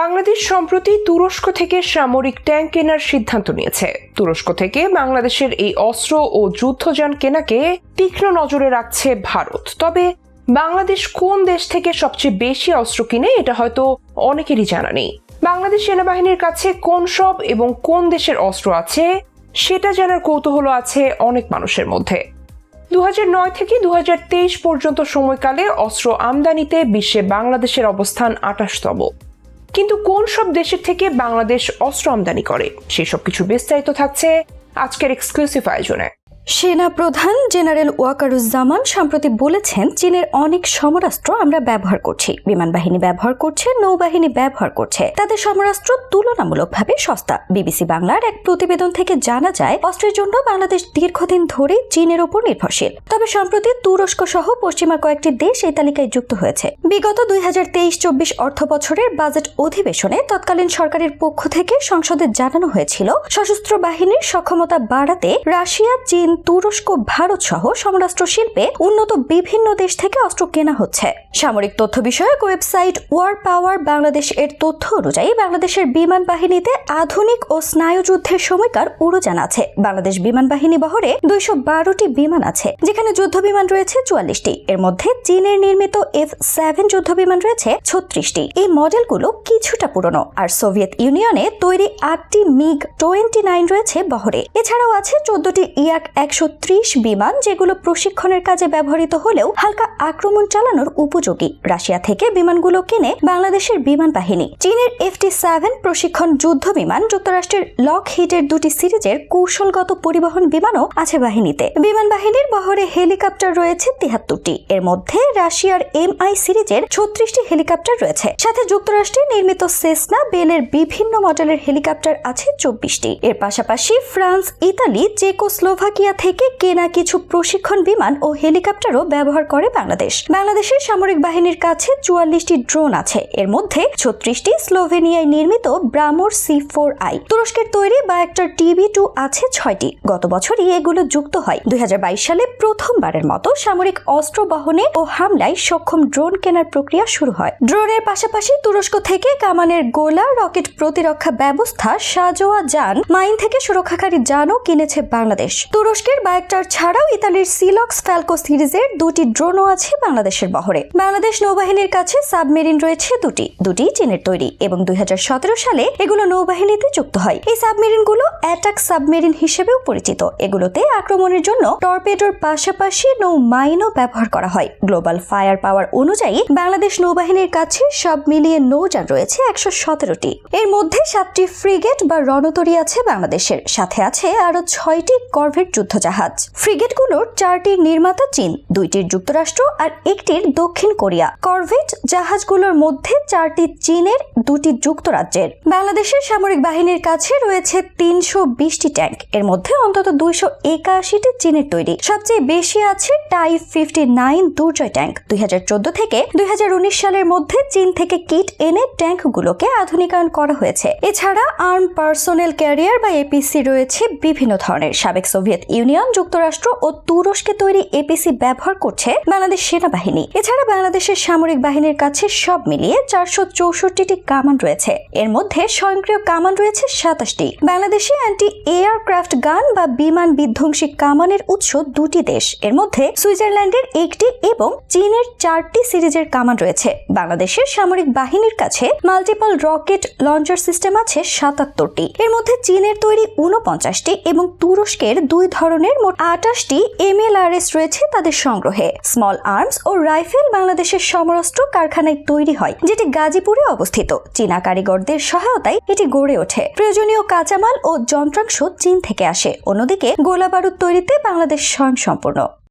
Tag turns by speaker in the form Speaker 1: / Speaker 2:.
Speaker 1: বাংলাদেশ সম্প্রতি তুরস্ক থেকে সামরিক ট্যাঙ্ক কেনার সিদ্ধান্ত নিয়েছে। তুরস্ক থেকে বাংলাদেশের এই অস্ত্র ও যুদ্ধযান কেনাকে তীক্ষ্ণ নজরে রাখছে ভারত। তবে বাংলাদেশ কোন দেশ থেকে সবচেয়ে বেশি অস্ত্র কিনে, এটা হয়তো অনেকেরই জানা নেই। বাংলাদেশ সেনাবাহিনীর কাছে কোন সব এবং কোন দেশের অস্ত্র আছে, সেটা জানার কৌতূহল আছে অনেক মানুষের মধ্যে। দু হাজার নয় থেকে দু হাজার তেইশ পর্যন্ত সময়কালে অস্ত্র আমদানিতে বিশ্বে বাংলাদেশের অবস্থান আঠাশতম। কিন্তু কোন সব দেশের থেকে বাংলাদেশ অস্ত্র আমদানি করে? সেসব কিছু বিস্তারিত থাকছে আজকের এক্সক্লুসিভ আয়োজনে।
Speaker 2: সেনা প্রধান জেনারেল ওয়াকারুজ্জামান সম্প্রতি বলেছেন, চীনের অনেক সমরাস্ত্র আমরা ব্যবহার করছি। বিমান বাহিনী ব্যবহার করছে, নৌবাহিনী ব্যবহার করছে। তাদের সমরাস্ত্র তুলনামূলকভাবে সস্তা। বিবিসি বাংলার এক প্রতিবেদন থেকে জানা যায়, অস্ত্রের জন্য বাংলাদেশ দীর্ঘদিন ধরে চীনের উপর নির্ভরশীল। তবে সম্প্রতি তুরস্ক সহ পশ্চিমা কয়েকটি দেশ এই তালিকায় যুক্ত হয়েছে। বিগত দুই হাজার তেইশ চব্বিশ অর্থ বছরের বাজেট অধিবেশনে তৎকালীন সরকারের পক্ষ থেকে সংসদে জানানো হয়েছিল, সশস্ত্র বাহিনীর সক্ষমতা বাড়াতে রাশিয়া, চীন তুরস্ক, ভারত সহ সমরাষ্ট্র শিল্পে উন্নত বিভিন্ন দেশ থেকে অস্ত্র কেনা হচ্ছে। সামরিক তথ্য বিষয়ক ওয়েবসাইট ওয়ার পাওয়ার বাংলাদেশ এর তথ্য অনুযায়ী বাংলাদেশের বিমান বাহিনীতে আধুনিক ও স্নায়ুযুদ্ধের সময়কার উড়োজান আছে। বাংলাদেশ বিমান বাহিনী বহরে দুইশো বারোটি বিমান আছে, যেখানে যুদ্ধ বিমান রয়েছে চুয়াল্লিশটি। এর মধ্যে চীনের নির্মিত এফ সেভেন যুদ্ধ বিমান রয়েছে ছত্রিশটি। এই মডেলগুলো কিছুটা পুরনো, আর সোভিয়েত ইউনিয়নে তৈরি আটটি মিগ টোয়েন্টি নাইন রয়েছে বহরে। এছাড়াও আছে চোদ্দটি ইয়াক একশো ত্রিশ বিমান যেগুলো প্রশিক্ষণের কাজে ব্যবহৃত হলেও হালকা আক্রমণ চালানোর উপযোগী। রাশিয়া থেকে বিমানগুলো কিনে বাংলাদেশের বিমান বাহিনী, চীনের এফটি সেভেন প্রশিক্ষণ যুদ্ধ বিমান, যুক্তরাষ্ট্রের লক হিটের দুটি সিরিজের কৌশলগত পরিবহন বিমানও আছে বাহিনীতে। বিমান বাহিনীর বহরে হেলিকপ্টার রয়েছে তিহাত্তরটি। এর মধ্যে রাশিয়ার এম আই সিরিজের ছত্রিশটি হেলিকপ্টার রয়েছে। সাথে যুক্তরাষ্ট্রে নির্মিত সেসনা বেলের বিভিন্ন মডেলের হেলিকপ্টার আছে চব্বিশটি। এর পাশাপাশি ফ্রান্স, ইতালি, চেকোস্লোভাকিয়া থেকে কেনা কিছু প্রশিক্ষণ বিমান ও হেলিকপ্টারও ব্যবহার করে বাংলাদেশ। বাংলাদেশের সামরিক বাহিনীর কাছে চুয়াল্লিশটি ড্রোন আছে। এর মধ্যে ছত্রিশটি স্লোভেনিয়ায় নির্মিত ব্রামোর সি ফোর আই তুরস্কের তৈরি বা একটা টিভি টু আছে ছয়টি। গত বছরই এগুলো যুক্ত হয়। দুই হাজার বাইশ সালে প্রথমবারের মতো সামরিক অস্ত্র বহনে ও হামলায় সক্ষম ড্রোন কেনার প্রক্রিয়া শুরু হয়। ড্রোনের পাশাপাশি তুরস্ক থেকে কামানের গোলা রকেট প্রতিরক্ষা ব্যবস্থা সাজোয়া যান মাইন থেকে সুরক্ষাকারী যানও কিনেছে বাংলাদেশ। তুরস্কের বায়কটার ছাড়াও ইতালির সিলক্স ফ্যালকো সিরিজের দুটি ড্রোনও আছে বাংলাদেশের বহরে। বাংলাদেশ নৌবাহিনীর কাছে সাবমেরিন রয়েছে দুটি দুটি চীনের তৈরি এবং দুই হাজার সতেরো সালে এগুলো নৌবাহিনীতে যুক্ত হয়। এই সাবমেরিনগুলো অ্যাটাক সাবমেরিন হিসেবেও পরিচিত। এগুলোতে আক্রমণের জন্য টর্পেডোর পাশাপাশি নৌ মাইনও ব্যবহার করা হয়। গ্লোবাল ফায়ার পাওয়ার অনুযায়ী বাংলাদেশ নৌবাহিনীর কাছে সব মিলিয়ে নৌযান রয়েছে একশো সতেরোটি। এর মধ্যে সাতটি ফ্রিগেট বা রণতরী আছে বাংলাদেশের। সাথে আছে আরও ছয়টি করভেট যুদ্ধজাহাজ। ফ্রিগেটগুলোর চারটির নির্মাতা চীন দুইটির যুক্তরাষ্ট্র আর একটির দক্ষিণ কোরিয়া। করভেট জাহাজগুলোর মধ্যে চারটি চীনের, দুটি যুক্তরাজ্যের। বাংলাদেশের সামরিক বাহিনীর কাছে রয়েছে তিনশো বিশটি ট্যাঙ্ক। এর মধ্যে অন্তত দুইশো একাশিটি চীনের তৈরি। সবচেয়ে বেশি আছে টাই ফিফটি নাইন দুর্জয় দুই হাজার চোদ্দ থেকে দুই হাজার উনিশ সালের মধ্যে চীন থেকে কিট এনে ট্যাঙ্কগুলোকে আধুনিকায়ন করা হয়েছে। এছাড়া আর্ম পার্সোনেল ক্যারিয়ার বা এপিসি রয়েছে বিভিন্ন ধরনের। সাবেক সোভিয়েত ইউনিয়ন, যুক্তরাষ্ট্র ও তুরস্কে তৈরি এপিসি ব্যবহার করছে বাংলাদেশ সেনাবাহিনী। এছাড়া বাংলাদেশের সামরিক বাহিনীর কাছে সব মিলিয়ে চারশো চৌষট্টিটি কামান রয়েছে। এর মধ্যে স্বয়ংক্রিয় কামান রয়েছে সাতাশটি। বাংলাদেশে অ্যান্টি এয়ারক্রাফট গান বা বিমান বিধ্বংসী কামানের উৎস দুটি দেশ। এর মধ্যে সুইজারল্যান্ডের একটি এবং চীনের চারটি সিরিজের কামান রয়েছে। বাংলাদেশের সামরিক বাহিনীর কাছে মাল্টিপল রকেট লঞ্চার সিস্টেম আছে সাতাত্তরটি। এর মধ্যে চীনের তৈরি উনপঞ্চাশটি এবং তুরস্কের দুই ধরনের মোট আটাশটি এমএলআরএস রয়েছে তাদের সংগ্রহে। স্মল আর্মস ও রাইফেল বাংলাদেশের সমরাস্ত্র কারখানায় তৈরি হয়, যেটি গাজীপুরে অবস্থিত। চীনা কারিগরদের সহায়তায় এটি গড়ে ওঠে। প্রয়োজনীয় কাঁচামাল ও যন্ত্রাংশ চীন থেকে আসে। অন্যদিকে গোলা বারুদ তৈরিতে বাংলাদেশ স্বয়ংসম্পূর্ণ।